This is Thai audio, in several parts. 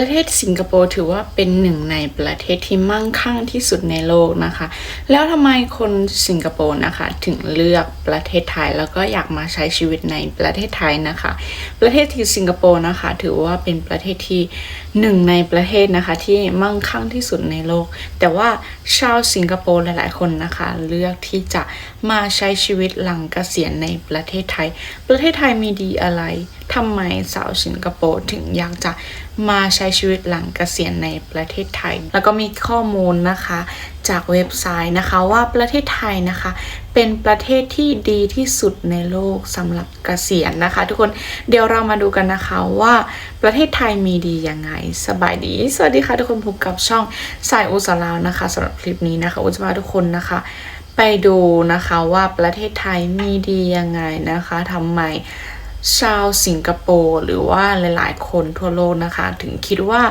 ประเทศสิงคโปร์ถือว่าเป็นหนึ่งในประเทศที่มั่งคั่งที่สุดในโลกนะคะ แล้วทำไมคนสิงคโปร์นะคะ ถึงเลือกประเทศไทยแล้วก็อยากมาใช้ชีวิตในประเทศไทยนะคะ ประเทศที่สิงคโปร์นะคะ ถือว่าเป็นประเทศที่หนึ่งในประเทศนะคะที่มั่งคั่งที่สุดในโลก แต่ว่าชาวสิงคโปร์หลาย ๆ คนนะคะ เลือกที่จะมาใช้ชีวิตหลังเกษียณในประเทศไทย ประเทศไทยมีดีอะไร ทำไมสาวสิงคโปร์ถึงอยากจะมาใช้ชีวิตหลังเกษียณในประเทศไทย แล้วก็มีข้อมูลนะคะ จากเว็บไซต์นะคะว่าประเทศไทยนะคะ เป็นประเทศที่ดีที่สุดในโลกสำหรับเกษียณนะคะ ทุกคนเดี๋ยวเรามาดูกันนะคะว่าประเทศไทยมีดียังไงสบายดี สวัสดีค่ะทุกคนพบกับช่องสายอุสลาวนะคะสำหรับคลิปนี้นะคะอุจะพาทุกคนนะคะไปดูนะคะว่าประเทศไทยมีดียังไงนะคะทำไม ชาวสิงคโปร์หรือว่าหลาย ๆ คนทั่วโลกนะคะ ถึงคิดว่า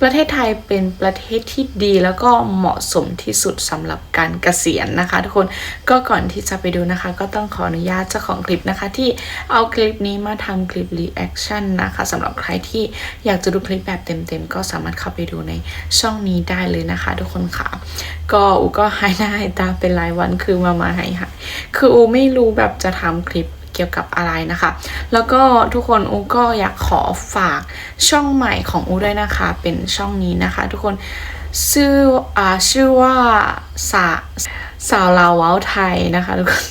ประเทศไทยเป็นประเทศที่ดีแล้วก็เหมาะสมที่สุดสำหรับการเกษียณนะคะ ทุกคนก็ก่อนที่จะไปดูนะคะ ก็ต้องขออนุญาตเจ้าของคลิปนะคะ ที่เอาคลิปนี้มาทำคลิปรีแอคชั่นนะคะสำหรับใครที่อยากจะดูคลิปแบบเต็ม ๆ ก็สามารถเข้าไปดูในช่องนี้ได้เลยนะคะ ทุกคนค่ะ ก็อูก็หายหน้าหายตาเป็นรายวันคือมามาหายหายคืออูไม่รู้แบบจะทำคลิป เกี่ยวกับอะไรนะคะ แล้วก็ทุกคนอูก็อยากขอฝากช่องใหม่ของอูด้วยนะคะ เป็นช่องนี้นะคะ ทุกคนชื่ออ่าชื่อว่าสาสาวลาวเว้าไทยนะคะทุกคน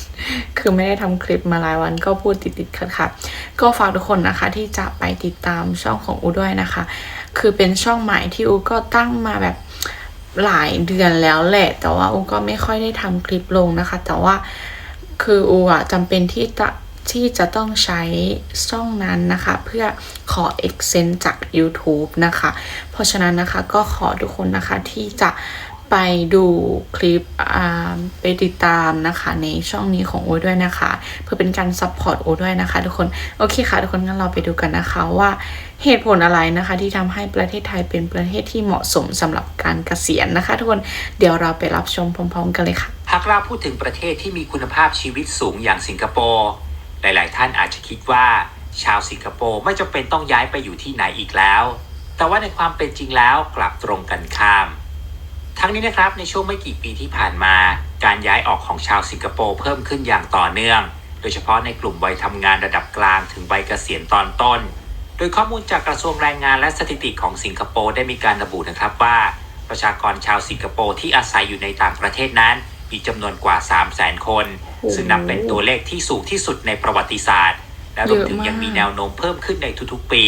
คือไม่ได้ทำคลิปมาหลายวันก็พูดติดๆขัดๆก็ฝากทุกคนนะคะที่จะไปติดตามช่องของอูด้วยนะคะ คือเป็นช่องใหม่ที่อูก็ตั้งมาแบบหลายเดือนแล้วแหละ แต่ว่าอูก็ไม่ค่อยได้ทำคลิปลงนะคะ แต่ว่าคืออูอะจำเป็นที่จะ ที่จะต้องใช้ช่องนั้นนะคะ เพื่อขอ extend จาก YouTube นะคะ เพราะฉะนั้นนะคะก็ขอทุกคนนะคะที่จะไปดูคลิปไปติดตามนะคะ ในช่องนี้ของโอด้วยนะคะ เพื่อเป็นการซัพพอร์ตโอด้วยนะคะ ทุกคนโอเคค่ะ ทุกคนงั้นเราไปดูกันนะคะว่าเหตุผลอะไรนะคะ ที่ทำให้ประเทศไทยเป็นประเทศที่เหมาะสมสำหรับการเกษียณนะคะ ทุกคนเดี๋ยวเราไปรับชมพร้อม ๆ กันเลยค่ะหากเราพูดถึงประเทศที่มีคุณภาพชีวิตสูงอย่างสิงคโปร์ หลาย ๆ ท่านอาจจะคิดว่า ชาวสิงคโปร์ไม่จำเป็นต้องย้ายไปอยู่ที่ไหนอีกแล้ว แต่ว่าในความเป็นจริงแล้วกลับตรงกันข้าม ทั้งนี้นะครับในช่วงไม่กี่ปีที่ผ่านมา การย้ายออกของชาวสิงคโปร์เพิ่มขึ้นอย่างต่อเนื่อง โดยเฉพาะในกลุ่มวัยทำงานระดับกลางถึงวัยเกษียณตอนต้น โดยข้อมูลจากกระทรวงแรงงานและสถิติของสิงคโปร์ได้มีการระบุนะครับว่า ประชากรชาวสิงคโปร์ที่อาศัยอยู่ในต่างประเทศนั้น มีจำนวนกว่า 3 0 0 0 0 0 คนโอ้โหซึ่งนับเป็นตัวเลขที่สูงที่สุดในประวัติศาสตร์ และรวมถึงเยอะมากยังมีแนวโน้มเพิ่มขึ้นในทุกๆ ปี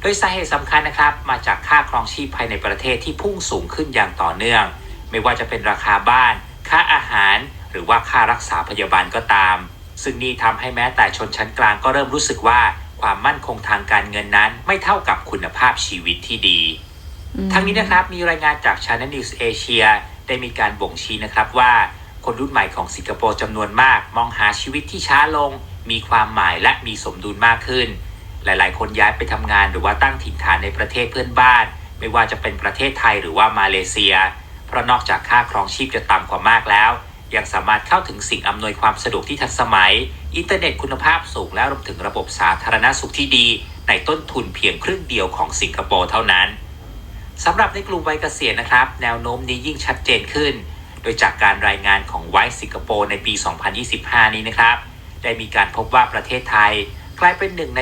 โดยสาเหตุสำคัญนะครับ มาจากค่าครองชีพภายในประเทศที่พุ่งสูงขึ้นอย่างต่อเนื่อง ไม่ว่าจะเป็นราคาบ้าน ค่าอาหาร หรือว่าค่ารักษาพยาบาลก็ตาม ซึ่งนี่ทำให้แม้แต่ชนชั้นกลางก็เริ่มรู้สึกว่าความมั่นคงทางการเงินนั้น ไม่เท่ากับคุณภาพชีวิตที่ดีทั้งนี้นะครับมีรายงานจาก Channel News Asia ได้มีการบ่งชี้นะครับว่าคนรุ่นใหม่ของสิงคโปร์จำนวนมาก มองหาชีวิตที่ช้าลง มีความหมายและมีสมดุลมากขึ้น หลายๆ คนย้ายไปทำงานหรือว่าตั้งถิ่นฐานในประเทศเพื่อนบ้าน ไม่ว่าจะเป็นประเทศไทยหรือว่ามาเลเซีย เพราะนอกจากค่าครองชีพจะต่ำกว่ามากแล้ว ยังสามารถเข้าถึงสิ่งอำนวยความสะดวกที่ทันสมัย อินเทอร์เน็ตคุณภาพสูงและรวมถึงระบบสาธารณสุขที่ดี ในต้นทุนเพียงครึ่งเดียวของสิงคโปร์เท่านั้น สำหรับในกลุ่มวัยเกษียณนะครับ แนวโน้มนี้ยิ่งชัดเจนขึ้น โดยจากการรายงานของไวซ์สิงคโปร์ในปี 2025 นี้นะครับ ได้มีการพบว่าประเทศไทยกลายเป็นหนึ่งใน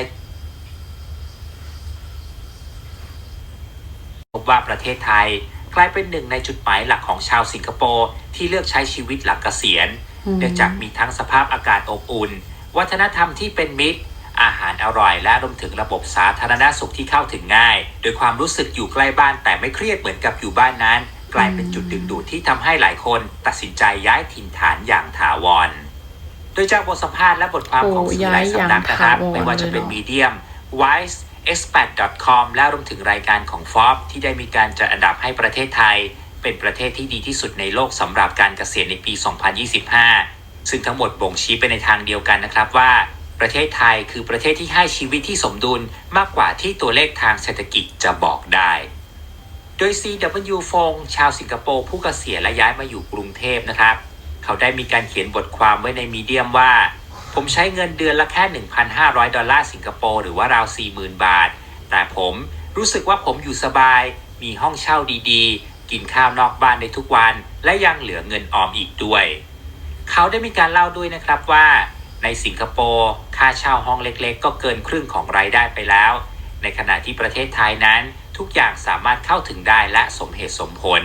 พบว่าประเทศไทยกลายเป็นหนึ่งในจุดหมายหลักของชาวสิงคโปร์ที่เลือกใช้ชีวิตหลังเกษียณอืมเนื่องจากมีทั้งสภาพอากาศอบอุ่น วัฒนธรรมที่เป็นมิตร อาหารอร่อย และรวมถึงระบบสาธารณสุขที่เข้าถึงง่าย โดยความรู้สึกอยู่ใกล้บ้านแต่ไม่เครียดเหมือนกับอยู่บ้านนั้น กลายเป็นจุดดึงดูดที่ทำให้หลายคน ตัดสินใจย้ายถิ่นฐานอย่างถาวร โดยจากบทสัมภาษณ์และบทความของโอ้สื่อหลายสำนักนะครับย้ายอย่างถาวรไม่ว่าจะเป็นเลยเนอะ Medium Wise expat.com และรวมถึงรายการของ Forbes ที่ได้มีการจัดอันดับให้ประเทศไทย เป็นประเทศที่ดีที่สุดในโลกสำหรับการเกษียณในปี 2025 ซึ่งทั้งหมดบ่งชี้ไปในทางเดียวกันนะครับว่า ประเทศไทยคือประเทศที่ให้ชีวิตที่สมดุลมากกว่าที่ตัวเลขทางเศรษฐกิจจะบอกได้ โดย CW ฟงชาวสิงคโปร์ผู้เกษียณและย้ายมาอยู่กรุงเทพนะครับ เขาได้มีการเขียนบทความไว้ในมีเดียมว่า ผมใช้เงินเดือนละแค่ 1,500 ดอลลาร์สิงคโปร์หรือว่าราว 40,000 บาท แต่ผมรู้สึกว่าผมอยู่สบาย มีห้องเช่าดีๆ กินข้าวนอกบ้านได้ทุกวัน และยังเหลือเงินออมอีกด้วย เขาได้มีการเล่าด้วยนะครับว่า ในสิงคโปร์ค่าเช่าห้องเล็กๆ ก็เกินครึ่งของรายได้ไปแล้ว ในขณะที่ประเทศไทยนั้น ทุกอย่างสามารถเข้าถึงได้และสมเหตุสมผล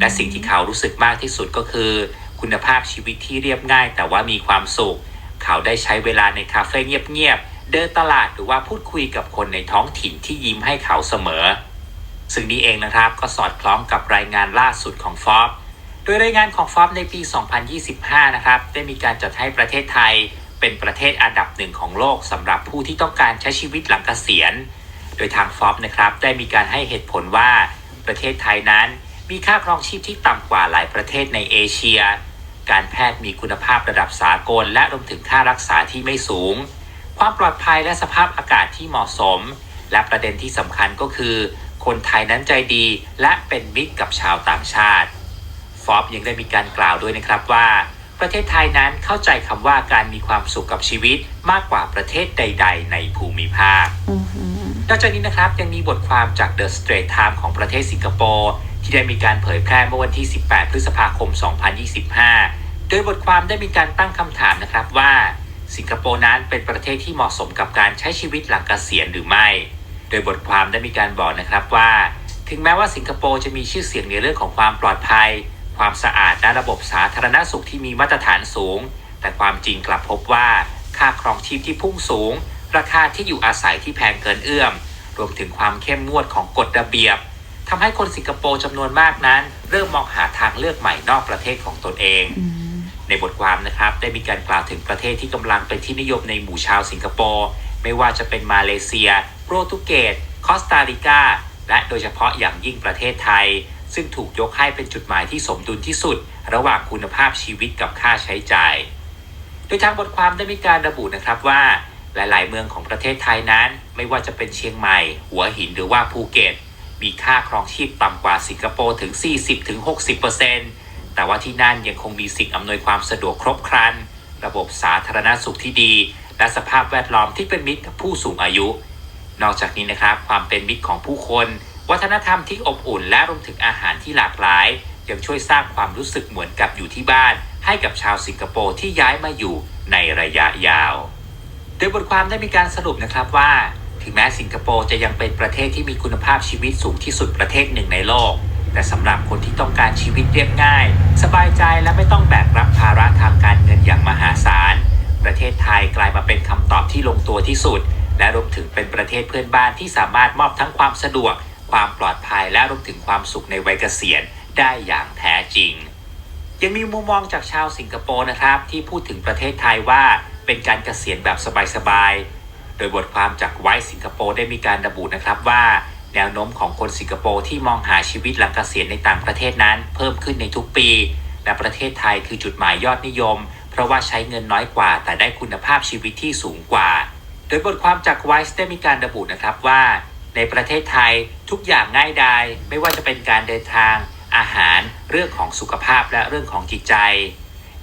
และสิ่งที่เขารู้สึกมากที่สุดก็คือ คุณภาพชีวิตที่เรียบง่าย แต่ว่ามีความสุข เขาได้ใช้เวลาในคาเฟ่เงียบๆเดินตลาดหรือว่าพูดคุยกับคนในท้องถิ่นที่ยิ้มให้เขาเสมอ ซึ่งนี้เองนะครับก็สอดคล้องกับรายงานล่าสุดของฟอบ โดยรายงานของฟอบในปี 2025 นะครับ ได้มีการจัดให้ประเทศไทยเป็นประเทศอันดับหนึ่งของโลกสำหรับผู้ที่ต้องการใช้ชีวิตหลังเกษียณ โดยทางฟอบนะครับ ได้มีการให้เหตุผลว่าประเทศไทยนั้นมีค่าครองชีพที่ต่ำกว่าหลายประเทศในเอเชีย การแพทย์มีคุณภาพระดับสากล และรวมถึงค่ารักษาที่ไม่สูง ความปลอดภัยและสภาพอากาศที่เหมาะสม และประเด็นที่สำคัญก็คือ คนไทยนั้นใจดีและเป็นมิตรกับชาวต่างชาติ ฟอบยังได้มีการกล่าวด้วยนะครับว่า ประเทศไทยนั้นเข้าใจคำว่าการมีความสุขกับชีวิตมากกว่าประเทศใด ๆ ในภูมิภาคนอกจากนี้นะครับยังมีบทความจาก The Straits Times ของประเทศสิงคโปร์ที่ได้มีการเผยแพร่เมื่อวันที่ 18 พฤษภาคม 2025 โดยบทความได้มีการตั้งคำถามนะครับว่า สิงคโปร์นั้นเป็นประเทศที่เหมาะสมกับการใช้ชีวิตหลังเกษียณหรือไม่ โดยบทความได้มีการบอกนะครับว่า ถึงแม้ว่าสิงคโปร์จะมีชื่อเสียงในเรื่องของความปลอดภัย ความสะอาดและระบบสาธารณสุขที่มีมาตรฐานสูง แต่ความจริงกลับพบว่าค่าครองชีพที่พุ่งสูง ราคาที่อยู่อาศัยที่แพงเกินเอื้อม รวมถึงความเข้มงวดของกฎระเบียบทำให้คนสิงคโปร์จำนวนมากนั้น เริ่มมองหาทางเลือกใหม่นอกประเทศของตนเอง ในบทความนะครับได้มีการกล่าวถึงประเทศที่กำลังเป็นที่นิยมในหมู่ชาวสิงคโปร์ไม่ว่าจะเป็นมาเลเซีย โปรตุเกส คอสตาริกา และโดยเฉพาะอย่างยิ่งประเทศไทย ซึ่งถูกยกให้เป็นจุดหมายที่สมดุลที่สุด ระหว่างคุณภาพชีวิตกับค่าใช้จ่าย โดยทางบทความได้มีการระบุนะครับว่า หลายๆ เมืองของประเทศไทยนั้น ไม่ว่าจะเป็นเชียงใหม่ หัวหินหรือว่าภูเก็ต มีค่าครองชีพต่ำกว่าสิงคโปร์ถึง 40-60%แต่ว่าที่นั่นยังคงมีสิ่งอำนวยความสะดวกครบครัน ระบบสาธารณสุขที่ดี และสภาพแวดล้อมที่เป็นมิตรกับผู้สูงอายุ นอกจากนี้นะครับความเป็นมิตรของผู้คน วัฒนธรรมที่อบอุ่นและรวมถึงอาหารที่หลากหลาย ยังช่วยสร้างความรู้สึกเหมือนกับอยู่ที่บ้าน ให้กับชาวสิงคโปร์ที่ย้ายมาอยู่ในระยะยาว โดยบทความได้มีการสรุปนะครับว่า ถึงแม้สิงคโปร์จะยังเป็นประเทศที่มีคุณภาพชีวิตสูงที่สุดประเทศหนึ่งในโลก แต่สำหรับคนที่ต้องการชีวิตเรียบง่าย สบายใจและไม่ต้องแบกรับภาระทางการเงินอย่างมหาศาลประเทศไทยกลายมาเป็นคำตอบที่ลงตัวที่สุด และรวมถึงเป็นประเทศเพื่อนบ้านที่สามารถมอบทั้งความสะดวก ความปลอดภัยและรวมถึงความสุขในวัยเกษียณได้อย่างแท้จริง ยังมีมุมมองจากชาวสิงคโปร์นะครับ ที่พูดถึงประเทศไทยว่าเป็นการเกษียณแบบสบายๆ โดยบทความจากไวท์สิงคโปร์ได้มีการระบุนะครับว่าแนวโน้มของคนสิงคโปร์ที่มองหาชีวิตหลังเกษียณในต่างประเทศนั้น เพิ่มขึ้นในทุกปี และประเทศไทยคือจุดหมายยอดนิยม เพราะว่าใช้เงินน้อยกว่า แต่ได้คุณภาพชีวิตที่สูงกว่า โดยบทความจากไวท์ได้มีการระบุนะครับว่า ในประเทศไทยทุกอย่างง่ายดายไม่ว่าจะเป็นการเดินทาง อาหารเรื่องของสุขภาพและเรื่องของจิตใจ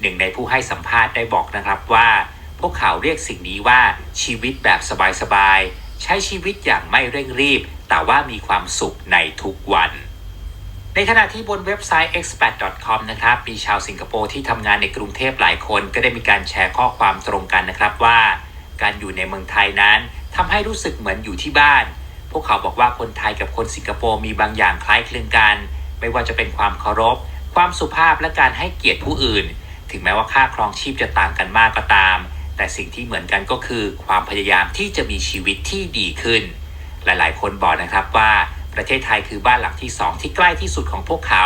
หนึ่งในผู้ให้สัมภาษณ์ได้บอกนะครับว่า พวกเขาเรียกสิ่งนี้ว่าชีวิตแบบสบายๆใช้ชีวิตอย่างไม่เร่งรีบ แต่ว่ามีความสุขในทุกวัน ในขณะที่บนเว็บไซต์ expat.com นะครับมีชาวสิงคโปร์ที่ทำงานในกรุงเทพหลายคนก็ได้มีการแชร์ข้อความตรงกันนะครับว่า การอยู่ในเมืองไทยนั้นทำให้รู้สึกเหมือนอยู่ที่บ้าน พวกเขาบอกว่าคนไทยกับคนสิงคโปร์มีบางอย่างคล้ายคลึงกัน ไม่ว่าจะเป็นความเคารพ ความสุภาพและการให้เกียรติผู้อื่น ถึงแม้ว่าค่าครองชีพจะต่างกันมากก็ตาม แต่สิ่งที่เหมือนกันก็คือ ความพยายามที่จะมีชีวิตที่ดีขึ้น หลายๆ คนบอกนะครับว่าประเทศไทยคือบ้านหลังที่สองที่ใกล้ที่สุดของพวกเขา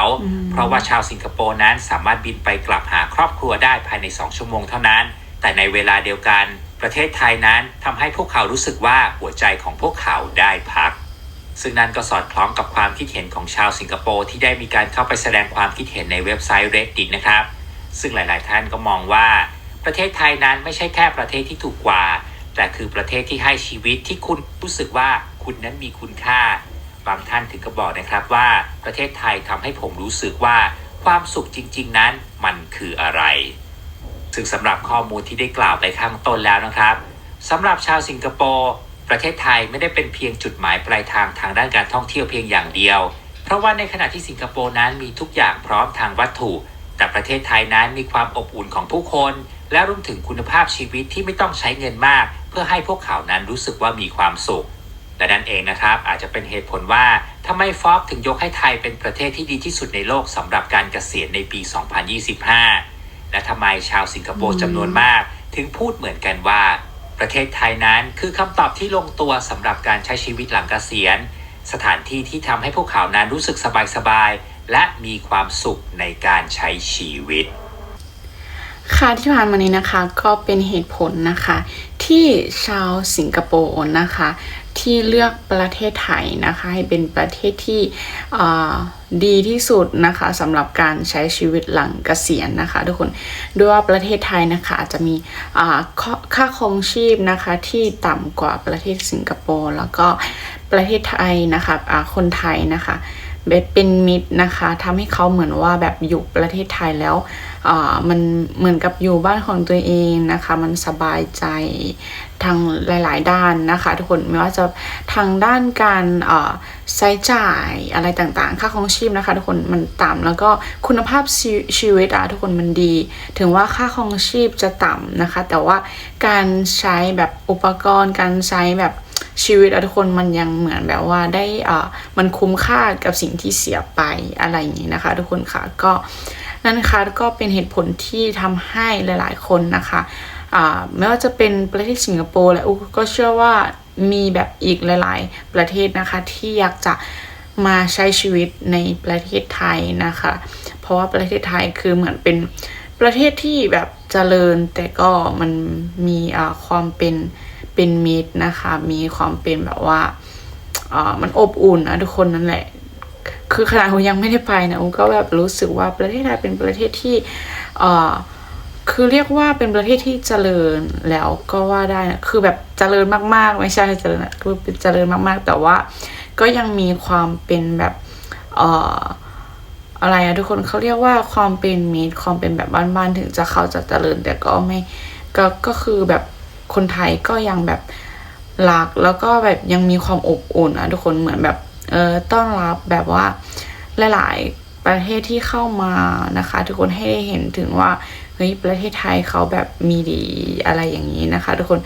เพราะว่าชาวสิงคโปร์นั้นสามารถบินไปกลับหาครอบครัวได้ภายใน 2 ชั่วโมงเท่านั้น แต่ในเวลาเดียวกัน ประเทศไทยนั้นทำให้พวกเขารู้สึกว่าหัวใจของพวกเขาได้พัก ซึ่งนั่นก็สอดคล้องกับความคิดเห็นของชาวสิงคโปร์ที่ได้มีการเข้าไปแสดงความคิดเห็นในเว็บไซต์ Reddit นะครับ ซึ่งหลาย ๆ ท่านก็มองว่า ประเทศไทยนั้นไม่ใช่แค่ประเทศที่ถูกกว่า แต่คือประเทศที่ให้ชีวิตที่คุณรู้สึกว่าคุณนั้นมีคุณค่า บางท่านถึงก็บอกนะครับว่าประเทศไทยทำให้ผมรู้สึกว่าความสุขจริง ๆ นั้นมันคืออะไร ซึ่งสำหรับข้อมูลที่ได้กล่าวไปข้างต้นแล้วนะครับสำหรับชาวสิงคโปร์ประเทศไทยไม่ได้เป็นเพียงจุดหมายปลายทางทางด้านการท่องเที่ยวเพียงอย่างเดียว เพราะว่าในขณะที่สิงคโปร์นั้นมีทุกอย่างพร้อมทางวัตถุ แต่ประเทศไทยนั้นมีความอบอุ่นของผู้คน และรวมถึงคุณภาพชีวิตที่ไม่ต้องใช้เงินมาก เพื่อให้พวกเขานั้นรู้สึกว่ามีความสุขและนั่นเองนะครับอาจจะเป็นเหตุผลว่าทำไมฟอบถึงยกให้ไทยเป็นประเทศที่ดีที่สุดในโลกสำหรับการเกษียณในปี 2025 และทำไมชาวสิงคโปร์จำนวนมาก ถึงพูดเหมือนกันว่า ประเทศไทยนั้นคือคำตอบที่ลงตัวสำหรับการใช้ชีวิตหลังเกษียณ สถานที่ที่ทำให้พวกเขานั้นรู้สึกสบายๆและมีความสุขในการใช้ชีวิต ค่ะที่ผ่านมานี้นะคะก็เป็นเหตุผลนะคะ ที่ชาวสิงคโปร์นะคะ ที่เลือกประเทศไทยนะคะ ให้เป็นประเทศที่ดีที่สุดนะคะสำหรับการใช้ชีวิตหลังเกษียณนะคะ ทุกคนด้วยว่าประเทศไทยนะคะอาจจะมีค่าครองชีพนะคะที่ต่ำกว่าประเทศสิงคโปร์แล้วก็ประเทศไทยนะคะอ่าคนไทยนะคะ เป็นมิตรนะคะทำให้เขาเหมือนว่าแบบอยู่ประเทศไทยแล้วมันเหมือนกับอยู่บ้านของตัวเองนะคะ มันสบายใจทางหลาย ๆ ด้านนะคะ ทุกคนไม่ว่าจะทางด้านการใช้จ่ายอะไรต่างๆ ค่าครองชีพนะคะ ทุกคนมันต่ำแล้วก็คุณภาพชีวิตอะทุกคนมันดี ถึงว่าค่าครองชีพจะต่ำนะคะ แต่ว่าการใช้แบบอุปกรณ์การใช้แบบ ชีวิตอะทุกคนมันยังเหมือนแบบว่าได้อ่ามันคุ้มค่ากับสิ่งที่เสียไปอะไรอย่างนี้นะคะ ทุกคนค่ะก็นั่นนะคะก็เป็นเหตุผลที่ทำให้หลาย ๆ คนนะคะอ่าไม่ว่าจะเป็นประเทศสิงคโปร์และอุก็เชื่อว่ามีแบบอีกหลาย ๆ ประเทศนะคะที่อยากจะมาใช้ชีวิตในประเทศไทยนะคะ เพราะว่าประเทศไทยคือเหมือนเป็นประเทศที่แบบเจริญแต่ก็มันมีอ่าความเป็น เป็นมิตรนะคะ มีความเป็นแบบว่าเอ่ามันอบอุ่นนะทุกคนนั่นแหละ คือขนาดผมยังไม่ได้ไปนะผมก็แบบรู้สึกว่าประเทศไทยเป็นประเทศที่เออคือเรียกว่าเป็นประเทศที่เจริญแล้วก็ว่าได้นะคือแบบเจริญมากๆ ไม่ใช่เจริญนะคือเป็นเจริญมากๆ แต่ว่าก็ยังมีความเป็นแบบเอ่ออะไรอะทุกคนเขาเรียกว่าความเป็นมิตรความเป็นแบบบ้านๆถึงจะเขาจะเจริญแต่ก็ไม่ก็ก็คือแบบ คนไทยก็ยังแบบรักแล้วก็แบบยังมีความอบอุ่นอะทุกคนเหมือนแบบเออต้อนรับแบบว่าหลายๆประเทศที่เข้ามานะคะ ทุกคนให้ได้เห็นถึงว่าเฮ้ยประเทศไทยเขาแบบมีดีอะไรอย่างนี้นะคะ ทุกคน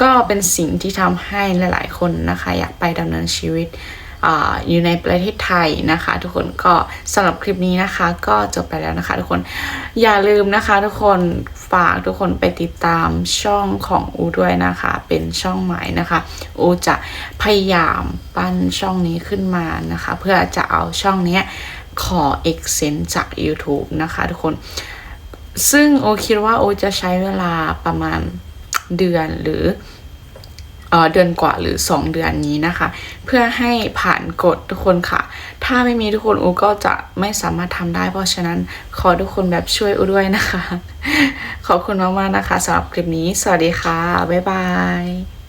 ก็เป็นสิ่งที่ทำให้หลาย ๆ คนนะคะ อยากไปดำเนินชีวิต อยู่ในประเทศไทยนะคะ ทุกคนก็สำหรับคลิปนี้นะคะ ก็จบไปแล้วนะคะ ทุกคนอย่าลืมนะคะ ทุกคนฝากทุกคนไปติดตามช่องของอูด้วยนะคะ เป็นช่องใหม่นะคะ อูจะพยายามปั้นช่องนี้ขึ้นมานะคะ เพื่อจะเอาช่องนี้ขอ e x c e n จาก YouTube นะคะ ทุกคนซึ่งโอคิดว่าโอจะใช้เวลาประมาณเดือนหรือ เดือนกว่าหรือ 2 เดือนนี้นะคะ เพื่อให้ผ่านกฎทุกคนค่ะ ถ้าไม่มีทุกคนอูก็จะไม่สามารถทำได้ เพราะฉะนั้นขอทุกคนแบบช่วยอูด้วยนะคะ ขอบคุณมากๆนะคะสำหรับคลิปนี้ สวัสดีค่ะ บ๊ายบาย